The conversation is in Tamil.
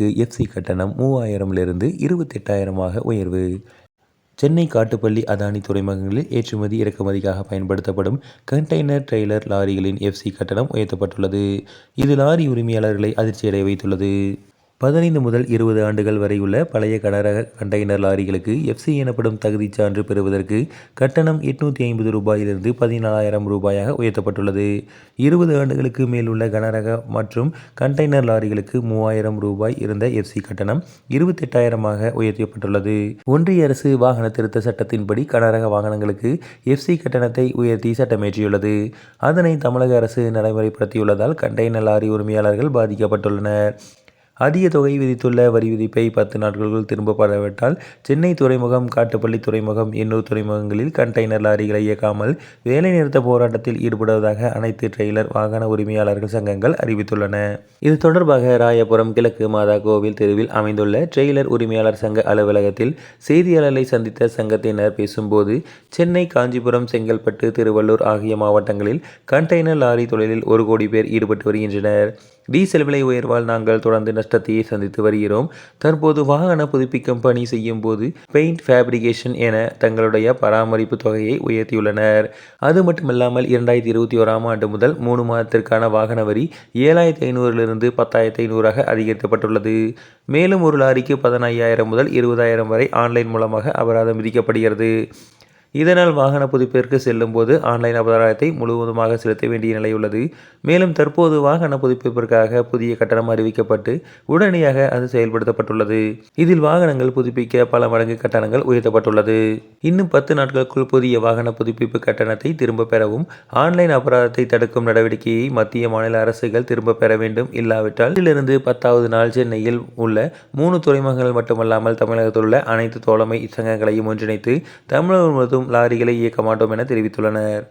ஒருவருக்கு எஃப்சி கட்டணம் மூவாயிரம்லிருந்து இருபத்தெட்டாயிரமாக உயர்வு. சென்னை காட்டுப்பள்ளி அதானி துறைமுகங்களில் ஏற்றுமதி இறக்குமதிக்காக பயன்படுத்தப்படும் கண்டெய்னர் ட்ரெய்லர் லாரிகளின் எஃப்சி கட்டணம் உயர்த்தப்பட்டுள்ளது. இது லாரி உரிமையாளர்களை அதிர்ச்சியடைய வைத்துள்ளது. பதினைந்து முதல் இருபது ஆண்டுகள் வரை உள்ள பழைய கனரக கண்டெய்னர் லாரிகளுக்கு எஃப்சி எனப்படும் தகுதிச் சான்று பெறுவதற்கு கட்டணம் எட்நூற்றி ஐம்பது ரூபாயிலிருந்து பதினாலாயிரம் ரூபாயாக உயர்த்தப்பட்டுள்ளது. இருபது ஆண்டுகளுக்கு மேல் உள்ள கனரக மற்றும் கண்டெய்னர் லாரிகளுக்கு மூவாயிரம் ரூபாய் இருந்த எஃப்சி கட்டணம் இருபத்தெட்டாயிரமாக உயர்த்தப்பட்டுள்ளது. ஒன்றிய அரசு வாகன திருத்த சட்டத்தின்படி கனரக வாகனங்களுக்கு எஃப்சி கட்டணத்தை உயர்த்தி சட்டமேற்றியுள்ளது. அதனை தமிழக அரசு நடைமுறைப்படுத்தியுள்ளதால் கண்டெய்னர் லாரி உரிமையாளர்கள் பாதிக்கப்பட்டுள்ளனர். அதிக தொகை விதித்துள்ள வரி விதிப்பை பத்து நாட்களுக்குள் திரும்பப்படவிட்டால் சென்னை துறைமுகம் காட்டுப்பள்ளி துறைமுகம் எண்ணூர் துறைமுகங்களில் கண்டெய்னர் லாரிகளை இயக்காமல் வேலைநிறுத்த போராட்டத்தில் ஈடுபடுவதாக அனைத்து ட்ரெய்லர் வாகன உரிமையாளர்கள் சங்கங்கள் அறிவித்துள்ளன. இது தொடர்பாக ராயபுரம் கிழக்கு மாதா கோவில் தெருவில் அமைந்துள்ள ட்ரெய்லர் உரிமையாளர் சங்க அலுவலகத்தில் செய்தியாளர்களை சந்தித்த சங்கத்தினர் பேசும்போது சென்னை காஞ்சிபுரம் செங்கல்பட்டு திருவள்ளூர் ஆகிய மாவட்டங்களில் கண்டெய்னர் லாரி தொழிலில் ஒரு கோடி பேர் ஈடுபட்டு வருகின்றனர். டீசல் விலை உயர்வால் நாங்கள் தொடர்ந்து நஷ்டத்தையே சந்தித்து வருகிறோம். தற்போது வாகன புதுப்பிக்கும் பணி செய்யும் போது பெயிண்ட் ஃபேப்ரிகேஷன் என தங்களுடைய பராமரிப்பு தொகையை உயர்த்தியுள்ளனர். அது மட்டுமல்லாமல் இரண்டாயிரத்தி இருபத்தி ஓராம் ஆண்டு முதல் மூணு மாதத்திற்கான வாகன வரி ஏழாயிரத்தி ஐநூறிலிருந்து பத்தாயிரத்தி ஐநூறாக அதிகரிக்கப்பட்டுள்ளது. மேலும் ஒரு லாரிக்கு பதினையாயிரம் முதல் இருபதாயிரம் வரை ஆன்லைன் மூலமாக அபராதம் விதிக்கப்படுகிறது. இதனால் வாகன புதுப்பிற்கு செல்லும் போது ஆன்லைன் அபராதத்தை முழுவதுமாக செலுத்த வேண்டிய நிலை உள்ளது. மேலும் தற்போது வாகன புதுப்பிப்பிற்காக புதிய கட்டணம் அறிவிக்கப்பட்டு உடனடியாக அது செயல்படுத்தப்பட்டுள்ளது. இதில் வாகனங்கள் புதுப்பிக்க பல மடங்கு கட்டணங்கள் உயர்த்தப்பட்டுள்ளது. இன்னும் பத்து நாட்களுக்குள் புதிய வாகன புதுப்பிப்பு கட்டணத்தை திரும்ப பெறவும் ஆன்லைன் அபராதத்தை தடுக்கும் நடவடிக்கையை மத்திய மாநில அரசுகள் திரும்ப பெற வேண்டும். இல்லாவிட்டால் இதிலிருந்து பத்தாவது நாள் சென்னையில் உள்ள மூணு துறைமுகங்கள் மட்டுமல்லாமல் தமிழகத்தில் உள்ள அனைத்து தோழமை சங்கங்களையும் ஒன்றிணைத்து தமிழகம் முழுவதும் லாரிகளை இயக்க மாட்டோம் என தெரிவித்துள்ளனர்.